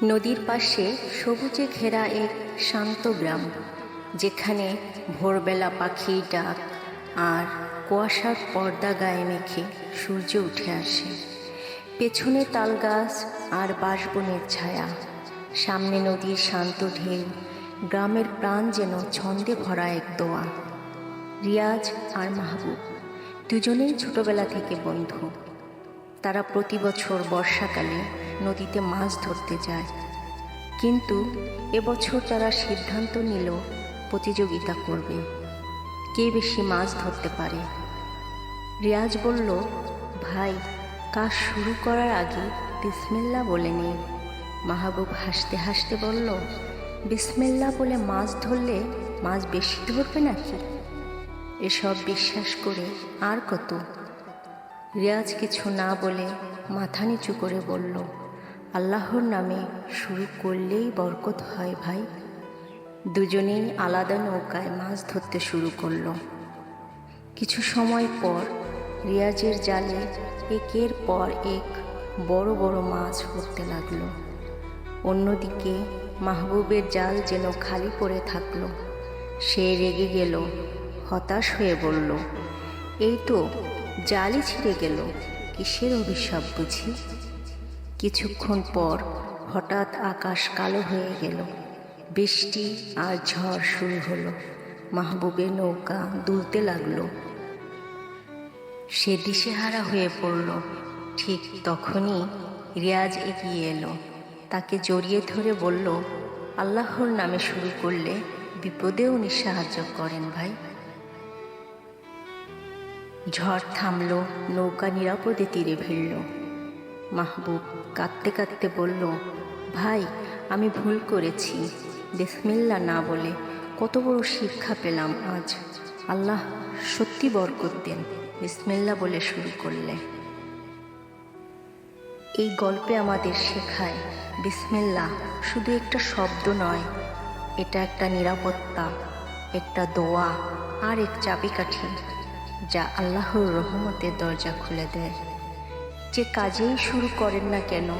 নদীর পাশে সবুজে ঘেরা এক শান্ত গ্রাম, যেখানে ভোরবেলা পাখি ডাক আর কুয়াশার পর্দা গায়ে মেখে সূর্য উঠে আসে। পেছনে তালগাছ আর বাঁশবনের ছায়া, সামনে নদীর শান্ত ঢেউ, গ্রামের প্রাণ যেন ছন্দে ভরা এক দোয়া। রিয়াজ আর মাহবুব দুজনেই ছোটবেলা থেকে বন্ধু। তারা প্রতি বছর বর্ষাকালে নদীতে মাছ ধরতে যায়। কিন্তু এবছর তারা সিদ্ধান্ত নিল প্রতিযোগিতা করবে। কে বেশি মাছ ধরতে পারে? রিয়াজ বলল, ভাই, কাজ শুরু করার আগে বিসমিল্লা বলে নেই। মাহবুব হাসতে হাসতে বলল, বিসমিল্লা বলে মাছ ধরলে মাছ বেশি ধরবে নাকি? এসব বিশ্বাস করে আর কত। রিয়াজ কিছু না বলে মাথা নিচু করে বলল আল্লাহর নামে শুরু করলেই বরকত হয় ভাই। দুজনেই আলাদা নৌকায় মাছ ধরতে শুরু করল। কিছু সময় পর রিয়াজের জালে একের পর এক বড় বড় মাছ উঠতে লাগল। অন্যদিকে মাহবুবের জাল যেন খালি পড়ে থাকল, সে রেগে গেল, হতাশ হয়ে বলল, এই তো, জালই ছিঁড়ে গেল, কিসের অভিশাপ বুঝি? কিছুক্ষণ পর হঠাৎ আকাশ কালো হয়ে গেল। বৃষ্টি আর ঝড় শুরু হলো। মাহবুবের নৌকা দুলতে লাগল। সে দিশেহারা হয়ে পড়ল। ঠিক তখনই রিয়াজ এগিয়ে এলো। তাকে জড়িয়ে ধরে বলল, আল্লাহর নামে শুরু করলে বিপদেও উনি সাহায্য করেন ভাই। ঝড় থামল, নৌকা নিরাপদে তীরে ভিড়ল মাহবুব কাঁদতে কাঁদতে বলল, ভাই, আমি ভুল করেছি। বিসমিল্লা না বলে কত বড় শিক্ষা পেলাম আজ। আল্লাহ সত্যি বরকত দেন। বিসমিল্লা বলে শুরু করলে। এই গল্পে আমাদের শেখায় বিসমিল্লা শুধু একটা শব্দ নয়, এটা একটা নিরাপত্তা, একটা দোয়া, আর এক চাবিকাঠি যা আল্লাহর রহমতের দরজা খুলে দেয়। যে কাজেই শুরু করেন না কেন,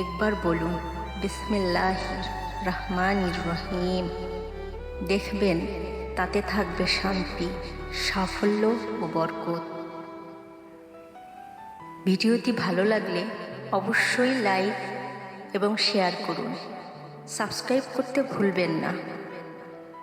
একবার বলুন বিসমিল্লাহ রহমান রহিম। দেখবেন, তাতে থাকবে শান্তি, সাফল্য ও বরকত। ভিডিওটি ভালো লাগলে অবশ্যই লাইক এবং শেয়ার করুন। সাবস্ক্রাইব করতে ভুলবেন না।